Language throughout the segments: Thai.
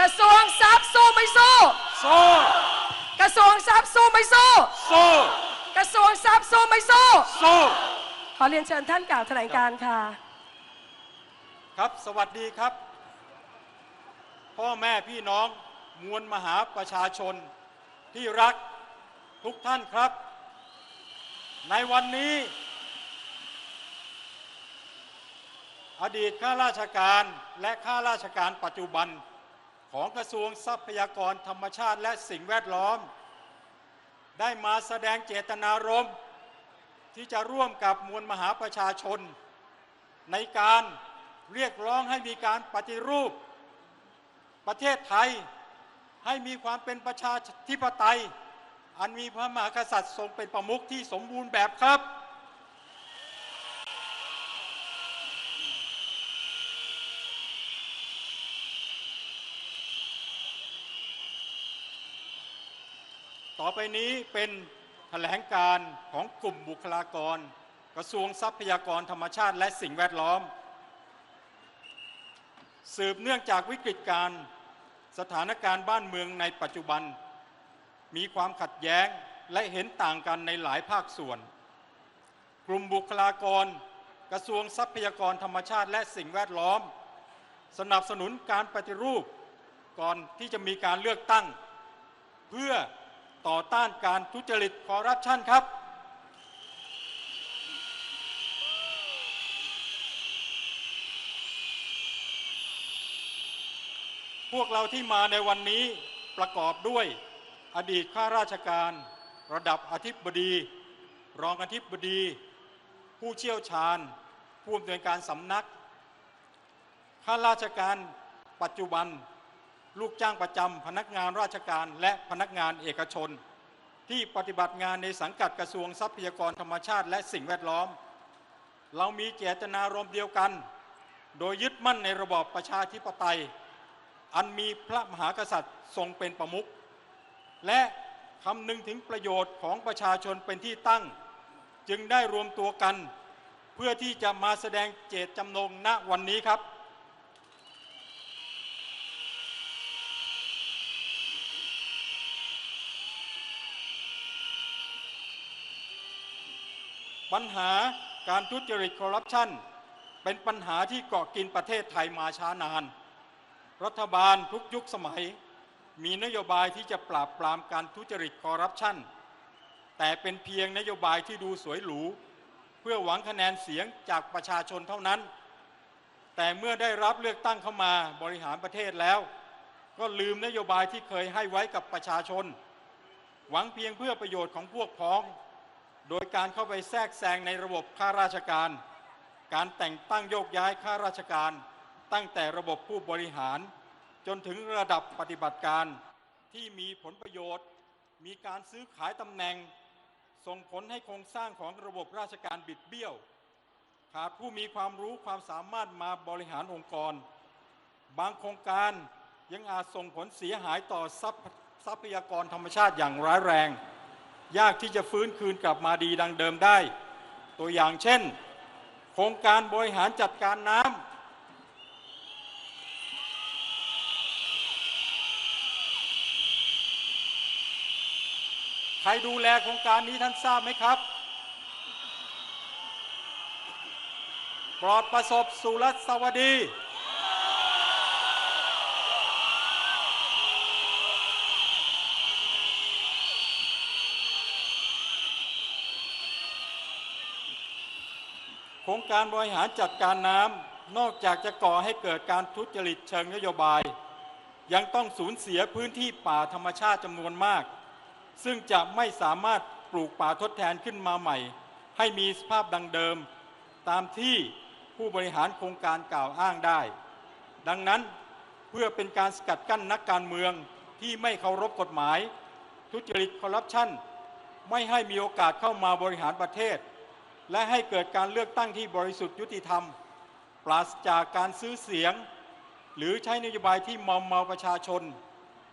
กระทรวงทรัพย์สู้ไม่สู้ สู้กระทรวงทรัพย์สู้ไม่สู้ สู้กระทรวงทรัพย์สู้ไม่สู้ สู้ขอเรียนเชิญท่านกล่าวแถลงการณ์ค่ะ ครับสวัสดีครับ พ่อแม่พี่น้องมวลมหาประชาชนที่รักทุกท่านครับ ในวันนี้ อดีตข้าราชการและข้าราชการปัจจุบัน ของกระทรวงทรัพยากรธรรมชาติและสิ่งแวดล้อม ได้มาแสดงเจตนารมณ์ที่จะร่วมกับมวลมหาประชาชน ในการเรียกร้องให้มีการปฏิรูป ประเทศไทยให้มีความเป็นประชาธิปไตย อันมีพระมหากษัตริย์ทรงเป็นประมุขที่สมบูรณ์แบบครับ ต่อไปนี้เป็นแถลงการของกลุ่มบุคลากร กระทรวงทรัพยากรธรรมชาติและสิ่งแวดล้อม สืบเนื่องจากวิกฤตการณ์สถานการณ์บ้านเมืองในปัจจุบัน มีความขัดแย้งและเห็นต่างกันในหลายภาคส่วน กลุ่มบุคลากร กระทรวงทรัพยากรธรรมชาติและสิ่งแวดล้อม สนับสนุนการปฏิรูป ก่อนที่จะมีการเลือกตั้ง เพื่อ ต่อต้านการทุจริตคอร์รัปชันครับ พวกเราที่มาในวันนี้ประกอบด้วยอดีตข้าราชการระดับอธิบดี รองอธิบดี ผู้เชี่ยวชาญ ผู้อำนวยการสำนัก ข้าราชการปัจจุบัน ลูกจ้างประจำพนักงานราชการและพนักงานเอกชน ที่ปฏิบัติงานในสังกัดกระทรวงทรัพยากรธรรมชาติและสิ่งแวดล้อม เรามีเจตนารมณ์เดียวกัน โดยยึดมั่นในระบอบประชาธิปไตย อันมีพระมหากษัตริย์ทรงเป็นประมุขและคำนึงถึงประโยชน์ของประชาชนเป็นที่ตั้ง จึงได้รวมตัวกัน เพื่อที่จะมาแสดงเจตจำนงณวันนี้ครับ ปัญหาการทุจริตคอร์รัปชันเป็นปัญหาที่เกาะกินประเทศไทยมาช้านาน รัฐบาลทุกยุคสมัย มีนโยบายที่จะปราบปรามการทุจริตคอร์รัปชันแต่เป็นเพียงนโยบายที่ดูสวยหรู เพื่อหวังคะแนนเสียงจากประชาชนเท่านั้น แต่เมื่อได้รับเลือกตั้งเข้ามาบริหารประเทศแล้ว ก็ลืมนโยบายที่เคยให้ไว้กับประชาชน หวังเพียงเพื่อประโยชน์ของพวกพ้อง โดยการเข้าไปแทรกแซงในระบบข้าราชการ การแต่งตั้งโยกย้ายข้าราชการ ตั้งแต่ระบบผู้บริหาร จนถึงระดับปฏิบัติการที่มีผลประโยชน์ มีการซื้อขายตำแหน่ง ส่งผลให้โครงสร้างของระบบราชการบิดเบี้ยว ขาดผู้มีความรู้ความสามารถมาบริหารองค์กร บางโครงการยังอาจส่งผลเสียหายต่อทรัพทรัพยากรธรรมชาติอย่างร้ายแรง ยากที่จะฟื้นคืนกลับมาดีดังเดิมได้ ตัวอย่างเช่น โครงการบริหารจัดการน้ำใครดูแลโครงการนี้ท่านทราบไหมครับ ปลอดประสบสุรสวัสดี โครงการบริหารจัดการน้ำนอกจากจะก่อให้เกิดการทุจริตเชิงนโยบาย ยังต้องสูญเสียพื้นที่ป่าธรรมชาติจำนวนมาก ซึ่งจะไม่สามารถปลูกป่าทดแทนขึ้นมาใหม่ ให้มีสภาพดังเดิม ตามที่ผู้บริหารโครงการกล่าวอ้างได้ ดังนั้นเพื่อเป็นการสกัดกั้นนักการเมืองที่ไม่เคารพกฎหมาย ทุจริตคอร์รัปชันไม่ให้มีโอกาสเข้ามาบริหารประเทศ และให้เกิดการเลือกตั้งที่บริสุทธิ์ยุติธรรม ปราศจากการซื้อเสียง หรือใช้นโยบายที่มอมเมาประชาชน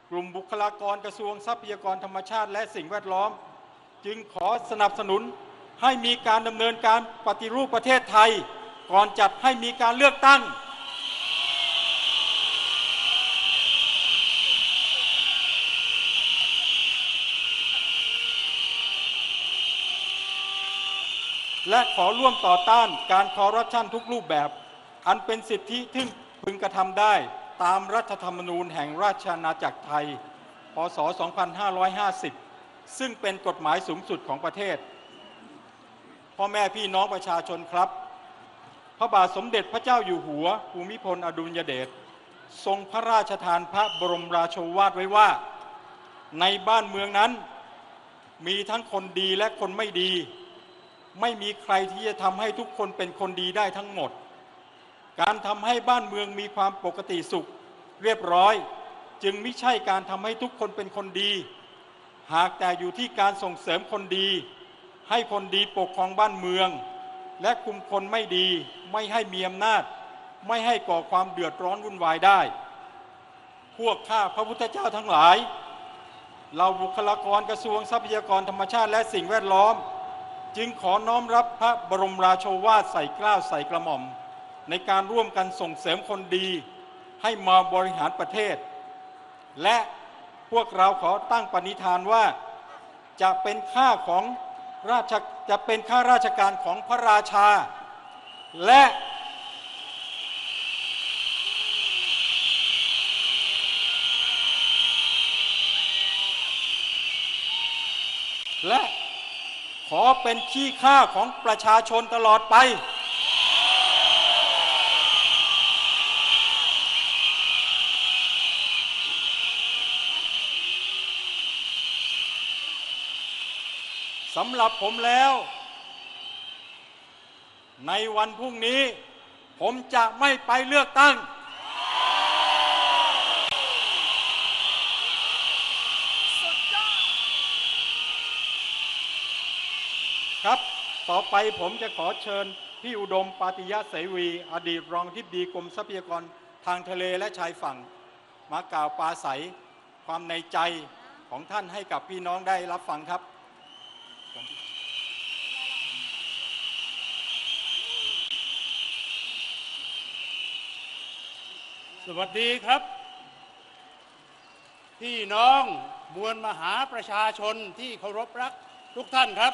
กลุ่มบุคลากรกระทรวงทรัพยากรธรรมชาติและสิ่งแวดล้อม จึงขอสนับสนุนให้มีการดำเนินการปฏิรูปประเทศไทย ก่อนจัดให้มีการเลือกตั้ง และขอร่วมต่อต้านการคอร์รัปชันทุกรูปแบบ อันเป็นสิทธิที่พึงกระทำได้ตามรัฐธรรมนูญแห่งราชอาณาจักรไทย พศ 2550 ซึ่งเป็นกฎหมายสูงสุดของประเทศ พ่อแม่พี่น้องประชาชนครับ พระบาทสมเด็จพระเจ้าอยู่หัว ภูมิพลอดุลยเดช ทรงพระราชทานพระบรมราโชวาทไว้ว่า ในบ้านเมืองนั้น มีทั้งคนดีและคนไม่ดี ไม่มีใครที่จะทำให้ทุกคนเป็นคนดีได้ทั้งหมด การทำให้บ้านเมืองมีความปกติสุข เรียบร้อย จึงไม่ใช่การทำให้ทุกคนเป็นคนดี หากแต่อยู่ที่การส่งเสริมคนดี ให้คนดีปกครองบ้านเมือง และคุมคนไม่ดี ไม่ให้มีอำนาจ ไม่ให้ก่อความเดือดร้อนวุ่นวายได้ พวกข้าพระพุทธเจ้าทั้งหลาย เราบุคลากรกระทรวงทรัพยากรธรรมชาติและสิ่งแวดล้อม จึงขอน้อมรับพระบรมราโชวาทใส่เกล้าใส่กระหม่อม ในการร่วมกันส่งเสริมคนดี ให้มาบริหารประเทศ และพวกเราขอตั้งปณิธานว่าจะเป็นข้าของราชจะเป็นข้าราชการของพระราชา และและ ขอเป็นขี้ข้าของประชาชนตลอดไป สำหรับผมแล้ว ในวันพรุ่งนี้ ผมจะไม่ไปเลือกตั้ง สุดยอด ครับ ต่อไปผมจะขอเชิญพี่อุดมปาติยะเสวี อดีตรองทิบดีกรมทรัพยากรทางทะเลและชายฝั่ง มากล่าวปราศัยความในใจของท่านให้กับพี่น้องได้รับฟังครับสวัสดีครับ พี่น้องมวลมหาประชาชนที่เคารพรักทุกท่านครับ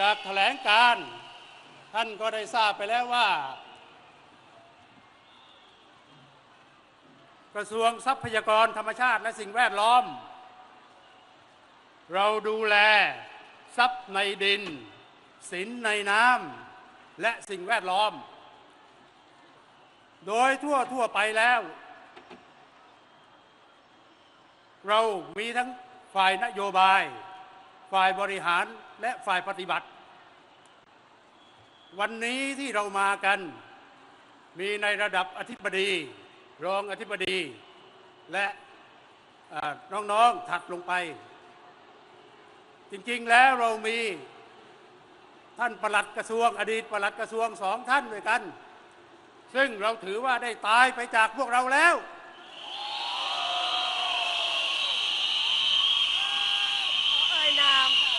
จากแถลงการท่านก็ได้ทราบไปแล้วว่า กระทรวงทรัพยากรธรรมชาติและสิ่งแวดล้อม เราดูแลทรัพย์ในดิน สินในน้ำและสิ่งแวดล้อม โดยทั่วทั่วไปแล้ว เรามีทั้งฝ่ายนโยบาย ฝ่ายบริหาร และฝ่ายปฏิบัติ วันนี้ที่เรามากัน มีในระดับอธิบดี รองอธิบดี และน้องๆถัดลงไป จริงๆแล้วเรามีท่านประหลัดกระทรวง อดีตประหลัดกระทรวงสองท่านด้วยกัน ซึ่งเราถือว่าได้ตายไปจากพวกเราแล้ว เอ่ยนามค่ะ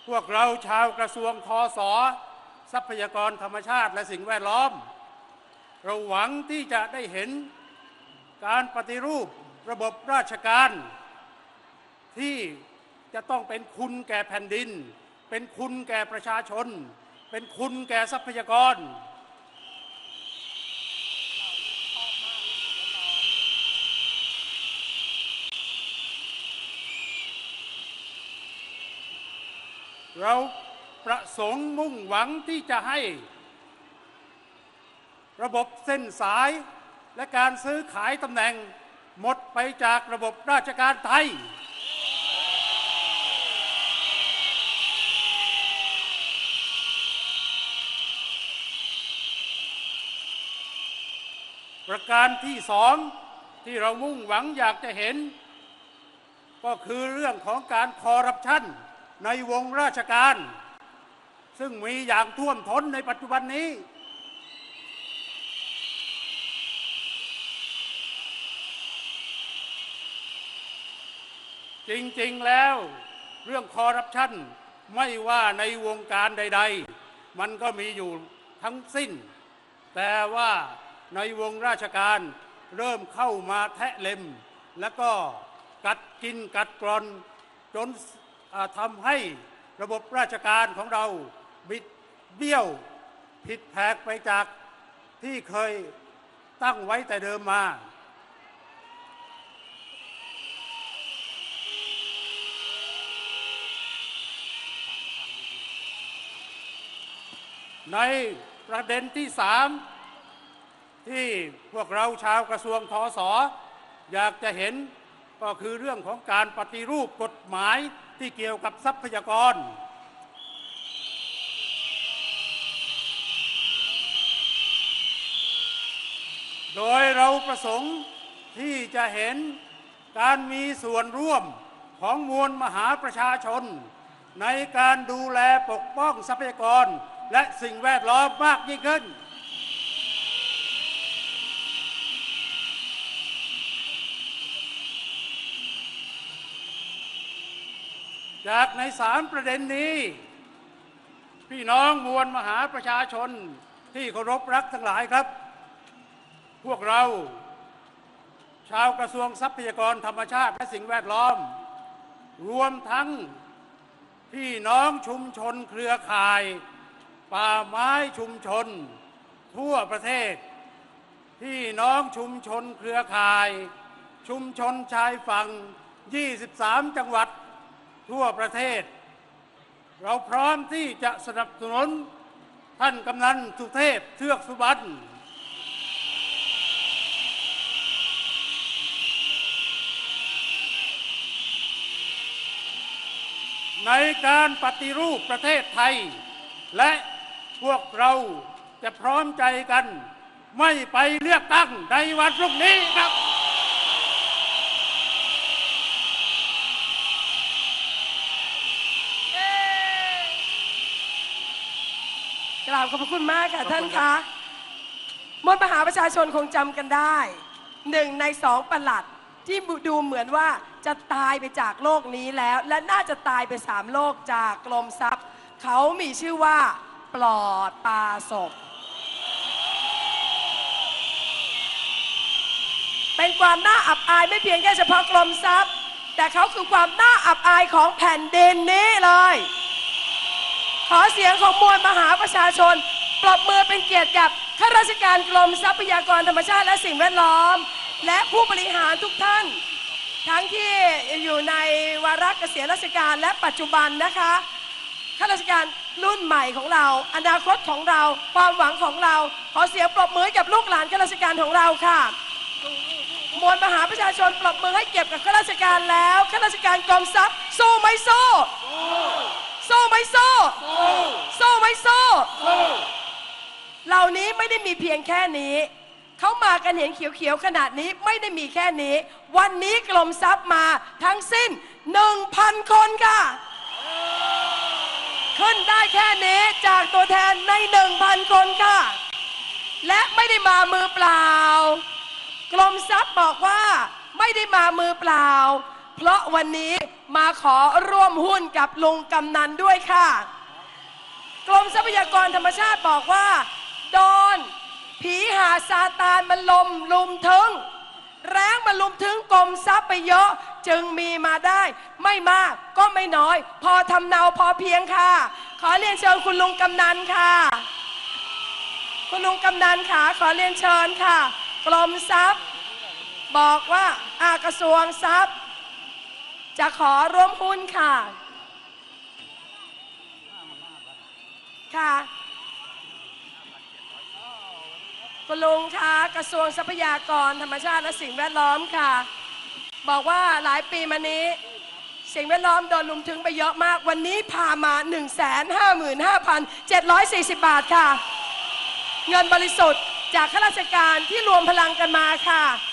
พ วกเราชาวกระทรวงทอสอทรัพยากรธรรมชาติและสิ่งแวดล้อม เราหวังที่จะได้เห็นการปฏิรูประบบราชการ ที่จะต้องเป็นคุณแก่แผ่นดิน เป็นคุณแก่ประชาชน เป็นคุณแก่ทรัพยากร เราประสงค์มุ่งหวังที่จะให้ ระบบเส้นสายและการซื้อขายตำแหน่งหมดไปจากระบบราชการไทย ประการที่สองที่เรามุ่งหวังอยากจะเห็น ก็คือเรื่องของการคอร์รัปชัน ในวงราชการ ซึ่งมีอย่างท่วมท้นในปัจจุบันนี้ จริงๆแล้วเรื่องคอร์รัปชันไม่ว่าในวงการใด ๆ มันก็มีอยู่ทั้งสิ้น แต่ว่าในวงราชการเริ่มเข้ามาแทะเล็ม แล้วก็กัดกินกัดกร่อนจน ทำให้ระบบราชการของเราบิดเบี้ยวผิดแผกไปจากที่เคยตั้งไว้แต่เดิมมา ในประเด็นที่สามที่พวกเราชาวกระทรวงทศอยากจะเห็นก็คือเรื่องของการปฏิรูปกฎหมาย ที่เกี่ยวกับทรัพยากร โดยเราประสงค์ที่จะเห็นการมีส่วนร่วมของมวลมหาประชาชน ในการดูแลปกป้องทรัพยากรและสิ่งแวดล้อมมากยิ่งขึ้น จากในสามประเด็นนี้ พี่น้องมวลมหาประชาชนที่เคารพรักทั้งหลายครับ พวกเรา ชาวกระทรวงทรัพยากรธรรมชาติและสิ่งแวดล้อม รวมทั้งพี่น้องชุมชนเครือข่าย ป่าไม้ชุมชน ทั่วประเทศ พี่น้องชุมชนเครือข่าย ชุมชนชายฝั่ง 23 จังหวัด ทั่วประเทศ เราพร้อมที่จะสนับสนุนท่านกำนันสุเทพเทือกสุบรรณในการปฏิรูปประเทศไทย และพวกเราจะพร้อมใจกัน ไม่ไปเลือกตั้งในวันพรุ่งนี้ครับ เอ้ย กราบขอบพระคุณมากค่ะท่านคะมวลมหาประชาชนคงจำกันได้หนึ่งในสองประหลัดที่ดูเหมือนว่าจะตายไปจากโลกนี้แล้ว และน่าจะตายไปสามโลกจากกรมทรัพย์ เขามีชื่อว่า ปลอดปราศพ เป็นความน่าอับอายไม่เพียงแค่เฉพาะกรมทรัพย์ แต่เขาคือความน่าอับอายของแผ่นดินนี้เลย ขอเสียงของมวลมหาประชาชน ปรบมือเป็นเกียรติกับข้าราชการกรมทรัพยากรธรรมชาติและสิ่งแวดล้อม และผู้บริหารทุกท่าน ทั้งที่อยู่ในวาระเกษียณราชการและปัจจุบันนะคะข้าราชการรุ่นใหม่ของเรา อนาคตของเรา ความหวังของเรา ขอเสียงปรบมือกับลูกหลานข้าราชการของเราค่ะมวลมหาประชาชนปรบมือให้เก็บกับข้าราชการแล้วข้าราชการกรมทรัพย์สู้ไหมสู้ สู้ไหมสู้สู้ไหมสู้เหล่านี้ไม่ได้มีเพียงแค่นี้ เขามากันเห็นเขียวๆขนาดนี้ไม่ได้มีแค่นี้ วันนี้กรมทรัพย์มาทั้งสิ้น 1,000 คนค่ะ ขึ้นได้แค่นี้จากตัวแทนใน 1,000 คนค่ะ และไม่ได้มามือเปล่ากรมทรัพย์บอกว่าไม่ได้มามือเปล่า เพราะวันนี้ มาขอร่วมหุ้นกับลุงกำนันด้วยค่ะ กรมทรัพยากรธรรมชาติบอกว่าโดนผีหาซาตานมันลมลุมถึง แรงมาลุมถึงกรมทรัพย์ไปเยอะ จึงมีมาได้ ไม่มากก็ไม่น้อย พอทำเนาพอเพียงค่ะ ขอเรียนเชิญคุณลุงกำนันค่ะ คุณลุงกำนันค่ะ ขอเรียนเชิญค่ะ กรมทรัพย์ บอกว่าอากระทรวงทรัพย์ จะขอร่วมหุ้นค่ะ ค่ะคุณลุงคะกระทรวงทรัพยากรธรรมชาติและสิ่งแวดล้อมค่ะ บอกว่าหลายปีมานี้ สิ่งแวดล้อมโดนลุมถึงไปเยอะมาก วันนี้พามา 155,740 บาทค่ะ เงินบริสุทธิ์จากข้าราชการที่รวมพลังกันมาค่ะ